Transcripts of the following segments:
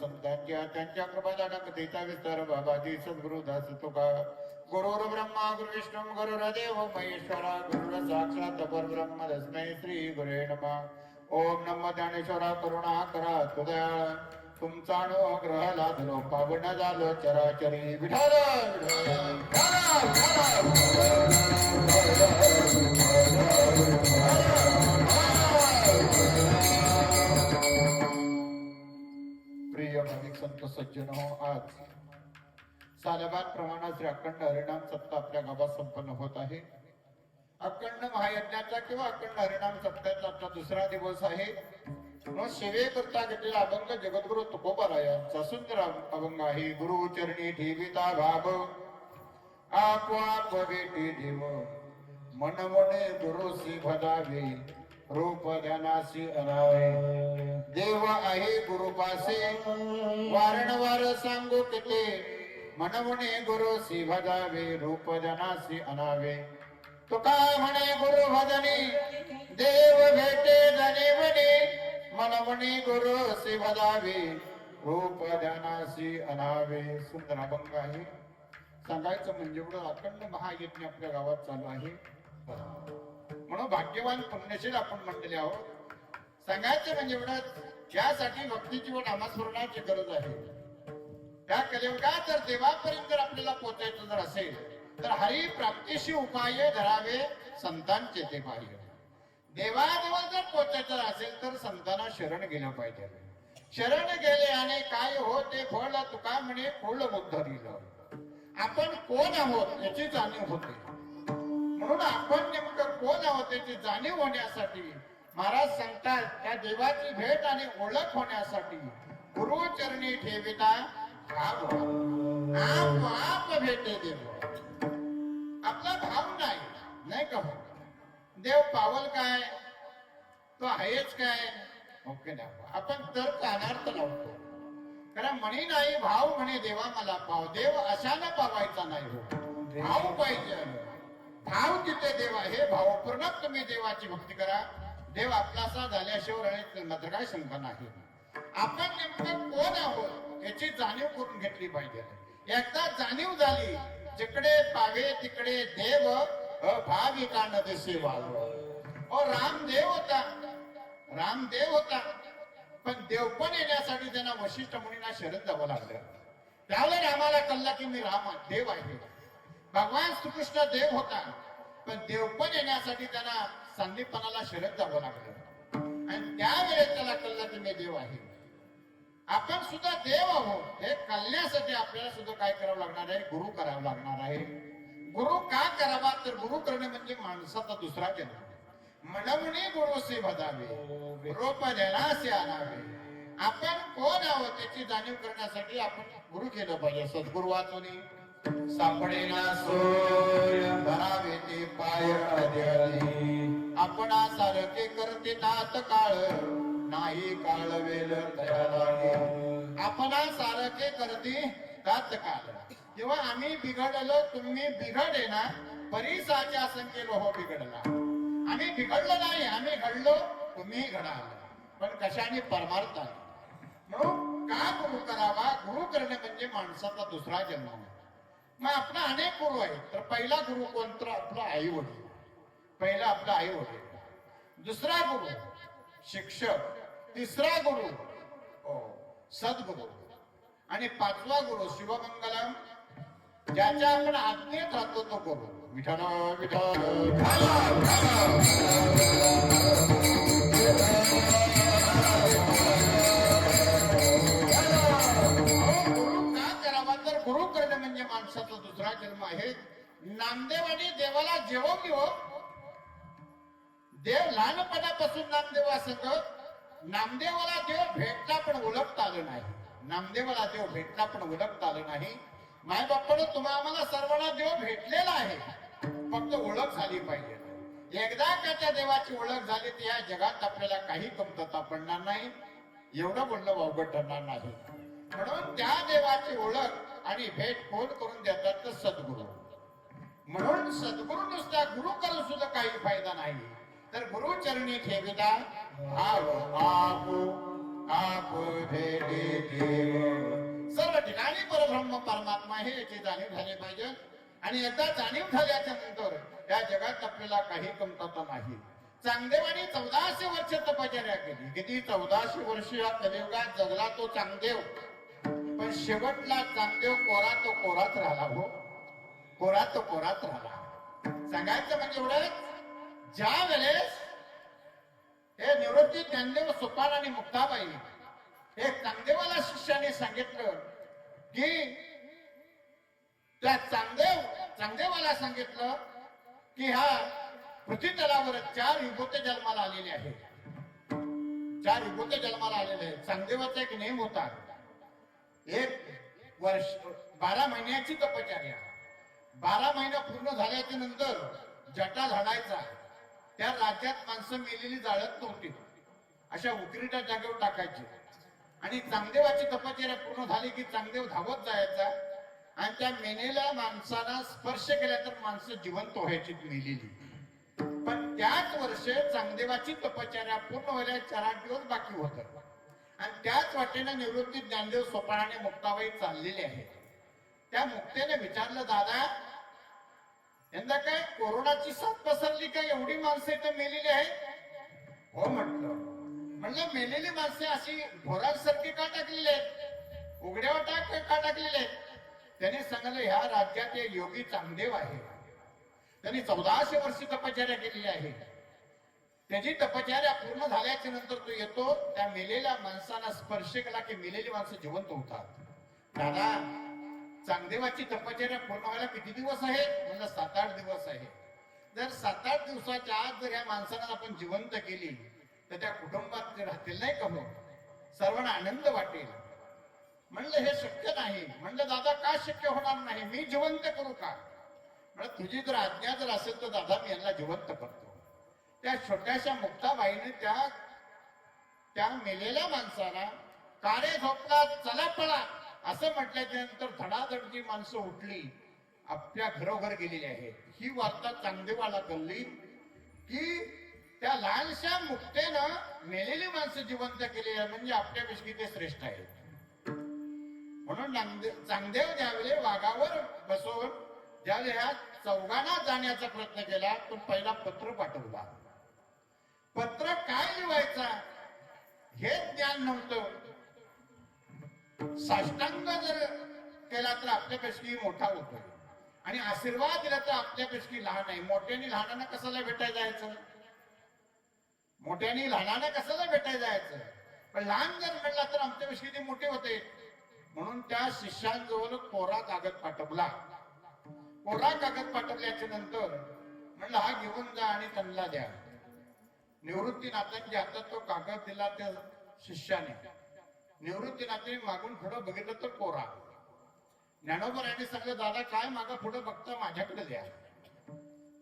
संतांच्या त्यांच्या कृपादानक देता विस्तार बाबाजी सद्गुरु दास तुका. गुरुर ब्रह्मा गुरु विष्णू गुरुरदेव महेश्वरा गुरुर साक्षात परब्रह्म तस्मै श्री गुरे नमः. ओम नम ज्ञानेश्वरा करुणा करा तुदयाळ तुमचा अनुग्रह लाभलो पावन झालो चराचरी विठाल. प्रिय भाविक संत सज्जन हो आज. सालबाद प्रमाणात श्री अखंड हरिणाम सप्ताह आपल्या गावात संपन्न होत आहे. अखंड महायज्ञाचा किंवा अखंड हरिणाम सप्ताहाचा आपला दुसरा दिवस आहे. मग सेवेकरता घेतलेला अभंग जगद्गुरु तुकोबारायांचा सुंदर अभंग आहे. गुरु चरणी ठेविता भाव. आपोआप भेटी देव. मन मने गुरुसी भदावे रूप ध्यानासी अनावे देव आहे गुरुपासे। वारंवार सांगू किती? मनवणे गुरु सी भजावे रूप ध्यानासी अनावे तुका म्हणे गुरु भजनी देव भेटे जने म्हणे। मनवणे गुरु सी भजावे रूप ध्यानासी अनावे सुंदर अभंग आहे। सांगायचं म्हणजे एवढं अखंड महायज्ञ आपल्या गावात चालू आहे. म्हणून भाग्यवान पुण्यशील आपण म्हणलेले आहोत. सांगायचं म्हणजे एवढं ज्यासाठी भक्तीची व नामस्मरणाची गरज आहे. त्या कलियुगात जर देवापर्यंत जर आपल्याला पोचायचं जर असेल तर हरी प्राप्तीशी उपाय धरावे संतांचे ते पाहिजे देवादेवा जर पोचायचं असेल तर संतांना शरण गेलं पाहिजे. शरण गेले आणि काय हो ते फळ तुका म्हणे फुल दिलं. आपण कोण आहोत याची जाणीव होते. म्हणून आपण नेमकं कोण आहोत याची जाणीव होण्यासाठी महाराज सांगतात त्या देवाची भेट आणि ओळख होण्यासाठी गुरुचरणी ठेविता भाव आप आप भेटे देव. आपला भाव नाही नाही का हो? देव पावल काय? तो आहेच काय? ओके ना. आपण तर अनार्थ लावतो कारण म्हणी नाही भाव म्हणे देवा मला पाव. देव अशानं पावायचा नाही हो. भाव पाहिजे भाव तिथे देव आहे भावपूर्ण तुम्ही देवाची भक्ती करा. देव आपलासा झाल्याशिवाय मात्र काय शंका नाही. आपण नेमकं कोण आहोत याची जाणीव करून घेतली पाहिजे? एकदा जाणीव झाली जिकडे पावे तिकडे देव भाविकान दिसे वाव रामदेव होता रामदेव होता. पण देव पण येण्यासाठी त्यांना वशिष्ठ मुनींना शरण जावं लागलं. त्यावेळेला रामाला कळला की मी राम देव आहे. भगवान श्रीकृष्ण देव होता पण देवपण येण्यासाठी त्यांना संदीपणाला शरद जावं लागलं. आणि त्यावेळेस त्याला कळलं की मी देव आहे. आपण सुद्धा देव आहोत. हे कळण्यासाठी आपल्याला सुद्धा काय करावं लागणार आहे? गुरु करावं लागणार आहे. गुरु का करावा? तर गुरु करणे म्हणजे माणसाचा दुसरा जन्म. म्हणून गुरुसे भजावे रोप जनासे आणावे आपण कोण आहोत त्याची जाणीव करण्यासाठी आपण गुरु केलं पाहिजे. सद्गुरु वाचून सापडेना सोय भरावे ते पाय अध्याली आपणा सारखे करते नात काळ नाही काळ वेल तयारी आपण सारखे करते नात काळ. जेव्हा आम्ही बिघडलो तुम्ही बिघडे ना परिसाच्या संख्येलो हो बिघडला. आम्ही बिघडलो नाही आम्ही घडलो तुम्ही घडा. पण कशाने परमार्थ म्हणून का गुरु करावा? गुरु करणे म्हणजे माणसाचा दुसरा जन्म. मग आपला अनेक गुरु आहेत. तर पहिला गुरु कोणता? आपला आई वडील. पहिला आपला आई वडील. दुसरा गुरु शिक्षक. तिसरा गुरु हो, सद्गुरु. आणि पाचवा गुरु शिवमंगलम ज्याच्या आपण आज्ञेत राहतो तो गुरु. विठाण विठ्ठल. जन्म आहे. नामदेवाने देवाला जेवण हो देव लहानपणापासून नामदेव संग नामदेवाला देव भेटला पण ओळखता आलं नाही. नामदेवाला देव भेटला पण ओळखता आलं नाही. माय बाप्पानं तुम्हा आम्हाला सर्वांना देव भेटलेला आहे. फक्त ओळख झाली पाहिजे. एकदा का त्या देवाची ओळख झाली तर या जगात आपल्याला काही कमतता पडणार नाही. एवढं बोलणं वावगं ठरणार नाही. म्हणून त्या देवाची ओळख आणि भेट कोण करून देतात तर सद्गुरू. म्हणून सद्गुरू नुसता गुरु करून सुद्धा काही फायदा नाही. तर गुरु चरणी ठेविता भाव आप आप भेटे देव सर्व ठिकाणी परब्रह्म परमात्मा हे याची जाणीव झाली पाहिजे. आणि एकदा जाणीव झाल्याच्यानंतर या जगात आपल्याला काही कमतरता नाही. चांगदेवाने चौदाशे वर्ष तपचर्या केली. किती? चौदाशे वर्ष या कलियुगात जगला तो चांगदेव. पण शेवटला चांगदेव कोरा तो कोरात राहिला हो. कोरा तो कोरात राहिला. सांगायचं म्हणजे एवढं ज्या वेळेस हे निवृत्ती ज्ञानदेव सुपान आणि मुक्ताबाई हे चांगदेवाला शिष्याने सांगितलं की त्या चांगदेव चांगदेवाला सांगितलं की हा पृथ्वीतलावर चार युगोते जन्माला आलेले आहेत. चार युगोते जन्माला आलेले आहेत. चांगदेवाचा एक नेम होता. एक वर्ष बारा महिन्याची तपश्चर्या. बारा महिना पूर्ण झाल्याच्यानंतर जटा झाडायचा. त्या राज्यात माणसं मेलेली जाळत नव्हती. अशा उकरीच्या जागेवर टाकायची. आणि चांगदेवाची तपश्चर्या पूर्ण झाली की चांगदेव धावत जायचा. आणि त्या मेलेल्या माणसाला स्पर्श केला तर माणसं जिवंत व्हायची मेलेली. पण त्याच वर्ष चांगदेवाची तपश्चर्या पूर्ण व्हायला चार आठ दिवस बाकी होतात आणि त्याच वाटेनं निवृत्ती ज्ञानदेव सोपानाने मुक्ताबाई चाललेले आहेत त्या मुक्तेने विचारलं दादा यंदा काय कोरोनाची साथ पसरली काय एवढी माणसं इथं मेलेली आहेत. हो म्हटलं. म्हणलं मेलेली माणसे अशी घोरासारखी का टाकलेली आहेत? उघड्यावर टाक का टाकलेली आहेत? त्याने सांगितलं ह्या राज्यात एक योगी चांगदेव आहे. त्यांनी चौदाशे वर्ष तपश्चर्या केलेली आहे. त्याची तपश्चर्या पूर्ण झाल्याच्यानंतर तो येतो त्या मेलेल्या माणसाला स्पर्श केला की मेलेली माणसं जिवंत होतात. दादा चांगदेवाची तपश्चर्या पूर्ण व्हायला किती दिवस आहेत? म्हणजे सात आठ दिवस आहे जर सात आठ दिवसाच्या आत जर या माणसाला आपण जिवंत केली तर त्या कुटुंबात ते राहतील नाही का हो सर्वांना आनंद वाटेल. म्हणलं हे शक्य नाही. म्हणलं दादा का शक्य होणार नाही? मी जिवंत करू का? म्हणलं तुझी जर आज्ञा जर असेल तर दादा मी यांना जिवंत करतो. त्या छोट्याशा मुक्ताबाईने त्या त्या मेलेल्या माणसाला कारे झोपला चला पळा असं म्हटल्याच्या नंतर धडाधडची माणसं उठली. आपल्या घरोघर गेलेली आहेत. ही वार्ता चांगदेवाला कळली की त्या लहानशा मुक्तेनं मेलेली माणसं जिवंत केली आहे म्हणजे आपल्यापेक्षा ते श्रेष्ठ आहेत. म्हणून चांगदेव ज्यावेळी वाघावर बसवून ज्यावेळी ह्या चौघांना जाण्याचा प्रयत्न केला तो पहिला पत्र पाठवला. पत्र काय लिहायचा हे ज्ञान नव्हतं. साष्टांग जर केला तर आपल्यापेक्षा मोठा होतो. आणि आशीर्वाद दिला तर आपल्यापेक्षा लहान आहे. मोठ्याने लहानांना कशाला भेटायला जायचं? मोठ्याने लहानांना कशाला भेटायला जायचं? पण लहान जर म्हणला तर आमच्यापेक्षा ते मोठे होते. म्हणून त्या शिष्यांजवळ कोरा कागद पाठवला. कोरा कागद पाठवल्याच्या नंतर म्हणलं हा घेऊन जा आणि त्यांना द्या. निवृत्तीनाथांच्या हातात तो कागद दिला त्या शिष्याने निवृत्तीनाथांनी मागून पुढं बघितलं तर कोरा ज्ञानोबर यांनी सांगितलं दादा काय मागा पुढं बघता माझ्याकडे द्या.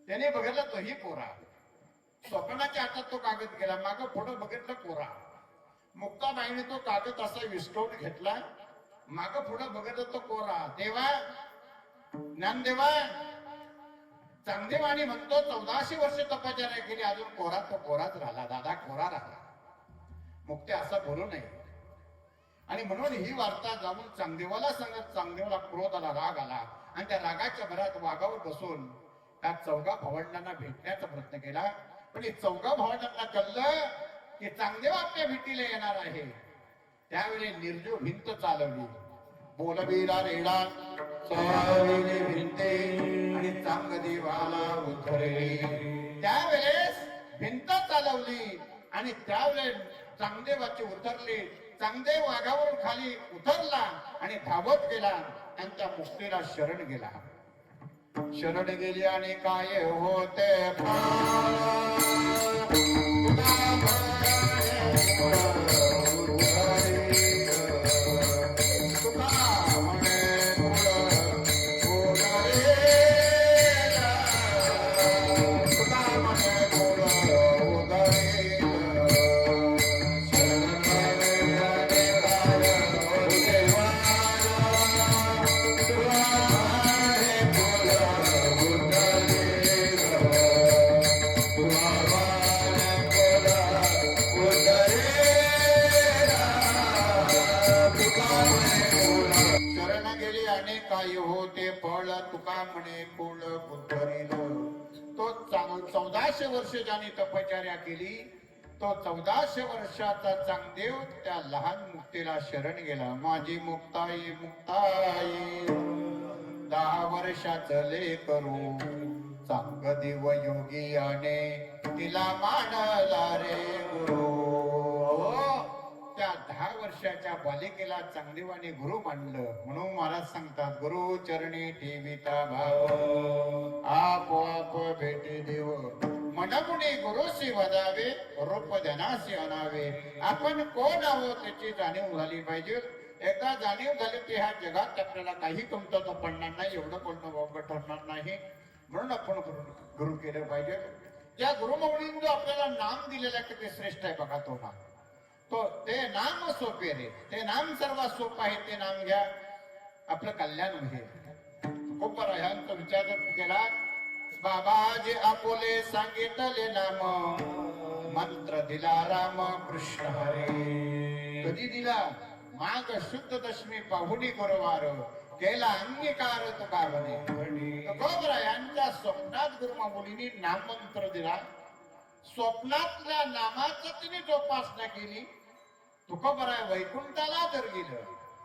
त्याने बघितलं तोही कोरा स्वप्नाच्या हातात तो कागद गेला माग पुढं बघितलं कोरा मुक्ताबाईने तो कागद असा विस्कवून घेतला माग पुढं बघितलं तो कोरा देवा ज्ञानदेवा चांगदेवानी म्हणतो चौदाशे वर्ष तपश्चर्या केली अजून कोरा तो कोराच राहिला दादा कोरा राहिला. मुक्ते असं बोलू नये. आणि म्हणून ही वार्ता जाऊन चांगदेवाला सांगत चांगदेवाला क्रोध आला राग आला. आणि त्या रागाच्या भरात वाघावर बसून त्या चौघा भावंडांना भेटण्याचा प्रयत्न केला. पण हे चौघा भावंडांना कळलं की चांगदेव आपल्या भेटीला येणार आहे. त्यावेळी निर्जीव भिंत चालवली. बोलबीरा रेडा सोहाविली भिंते आणि चांगदेवाला उतरे. त्यावेळेस भिंत चालवली आणि त्यावेळेस चांगदेवाचे उतरली. चांगदेव वाघावरून खाली उतरला आणि धावत गेला आणि त्या मुक्तीला शरण गेला. शरण गेली आणि काय होते? चौदाशे वर्ष ज्याने तपश्चर्या केली तो चौदाशे वर्षाचा चांगदेव त्या लहान मुक्तीला शरण गेला. माझी मुक्ताई मुक्ताई दहा वर्षाच ले करू चांग देव योगी आणि तिला मानला रे गुरु. त्या दहा वर्षाच्या बालिकेला चांगदेवाने गुरु मानलं. म्हणून महाराज सांगतात गुरु चरणी ठेविता भाव आपोआप भेटे देव मनगुणे गुरुशी वदावे रूप ध्यानाशी अनावे आपण कोण आहोत त्याची जाणीव झाली पाहिजे एकदा जाणीव झाली की ह्या जगात आपल्याला काही कमतरता पडणार नाही एवढं कोणतं वावगं ठरणार नाही म्हणून आपण गुरु गुरु केलं पाहिजे या गुरुमौलीने जो आपल्याला नाम दिलेलं आहे किती श्रेष्ठ आहे बघा तो नाम तो ते नाम सोपे रे ते नाम सर्वात सोपं आहे ते नाम घ्या आपलं कल्याण होईल खूप बरं ह्यांचा विचार जर केला बाबाजी आपुले सांगितले नाम. मंत्र दिला राम कृष्ण हरे. कधी दिला? माग शुद्ध दशमी पाहुणी गुरुवार. केला अंगीकार तुका म्हणे बरोबर यांच्या स्वप्नात गुरुमा मुलींनी नाममंत्र दिला. स्वप्नातल्या नामाचं तिने जोपासना केली. तुकोबराय वैकुंठाला तर गेलं.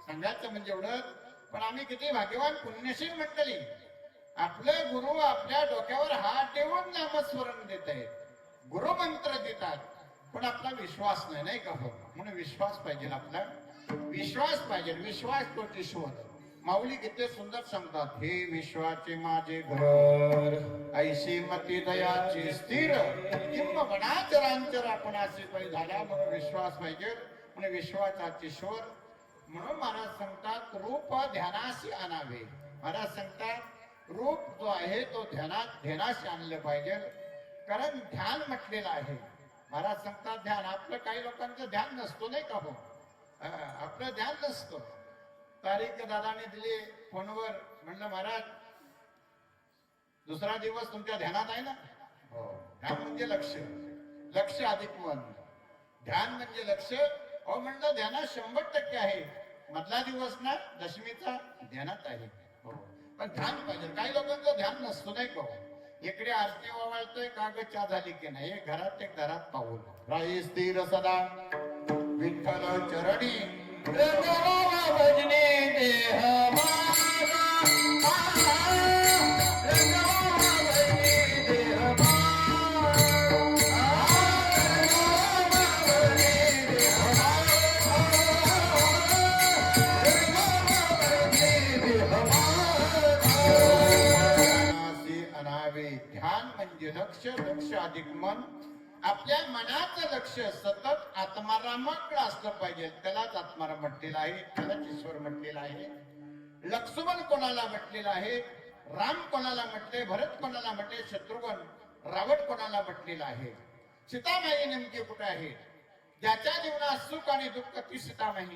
सांगायचं म्हणजे एवढं पण आम्ही किती भाग्यवान पुण्यशील म्हटली आपले गुरु आपल्या डोक्यावर हात ठेवून नामस्मरण देत आहेत. गुरुमंत्र देतात. पण आपला विश्वास नाही नाही का हो? म्हणून विश्वास पाहिजे आपला. विश्वास पाहिजे. विश्वास तो ईश्वर माऊली किती सुंदर सांगतात हे विश्वाचे माझे घर ऐशी मती दयाची स्थिर. किंवा वनाचरांचर आपण असे पाहिजे झाला म्हणून विश्वास पाहिजे. म्हणून विश्वाचा ईश्वर म्हणून महाराज सांगतात रूप ध्यानाशी आणावे. महाराज सांगतात रूप जो आहे तो ध्यानात ध्यानाशी आणलं पाहिजे. कारण ध्यान म्हटलेलं आहे. महाराज सांगतात ध्यान आपलं काही लोकांचं ध्यान नसतो नाही का हो? आपलं ध्यान नसतं. तारीख दादाने दिली फोनवर. म्हणलं महाराज दुसरा दिवस तुमच्या ध्यानात आहे ना? हो. ध्यान म्हणजे लक्ष. लक्ष अधिक मन. ध्यान म्हणजे लक्ष. हो म्हणलं ध्यानात शंभर टक्के आहे. मधला दिवस ना दशमीचा ध्यानात आहे. पण ध्यान पाहिजे. काही लोकांचं ध्यान नसतो नाही का हो? इकडे आरती वावळतोय कागद झाली की नाही? हे घरात ते घरात पाहून. राही स्थिर सदा विठ्ठल चरणी. भजने देह लक्ष लक्ष अधिक मन आपल्या मनाचं लक्ष सतत आत्मारामाकडे असलं पाहिजे. त्यालाच आत्माराम म्हटलेलं आहे त्यालाच ईश्वर म्हटलेला आहे. लक्ष्मण कोणाला म्हटलेलं आहे? राम कोणाला म्हटले भरत कोणाला म्हटले शत्रुघ्न रावण कोणाला म्हटलेलं आहे? सीतामाई नेमकी कुठे आहे? ज्याच्या जीवनात सुख आणि दुःख ती सीतामाई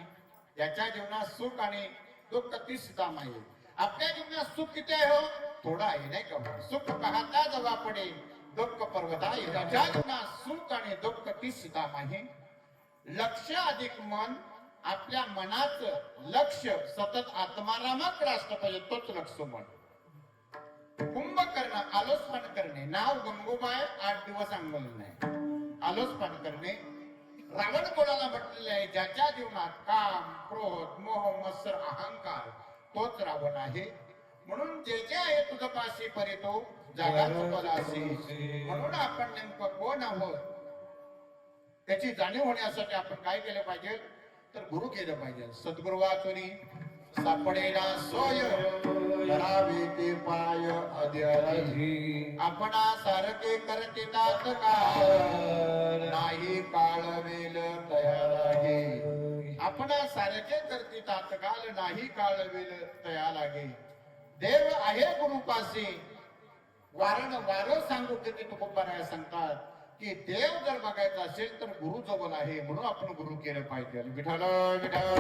ज्याच्या जीवनात सुख आणि दुःख ती सीतामाई आपल्या जीवनात सुख किती आहे हो? थोडा आहे नाही का? सुख पाहता जवा पडेल. दुःख पर्वत आहे जीवनात सुख आणि दुःख ती सीतामाई लक्ष अधिक मन आपल्या मनाचं लक्ष सतत आत्मारामाकडे असलं पाहिजे तोच लक्ष मन. कुंभकर्ण आलोचपान करणे नाव गंगोबाय आठ दिवस अंगल नाही. आलोस्पान करणे रावण कोणाला म्हटलेले आहे? ज्याच्या जीवनात काम क्रोध मोह मत्सर अहंकार तोच रावण आहे. म्हणून जे जे आहे तुझं पाशी परे तो जगाचं पदासी म्हणून आपण नेमकं कोण आहोत? त्याची जाणीव होण्यासाठी आपण काय केलं पाहिजे? तर गुरु केलं पाहिजे. सद्गुरु वाचुनी सापडेना सोय. करावे ते पाय अध्यारी आपणा सारखे करते तात काळ. नाही काळ वेल तयार आहे. आपणा सारखे करते तात्काळ नाही काळ वेल तयार लागे देव आहे गुरुपाशी वारंवार सांगू किती तुकोबाराया सांगतात की देव जर बघायचा असेल तर गुरु जवळ आहे म्हणून आपण गुरु केलं पाहिजे. विठाल विठाल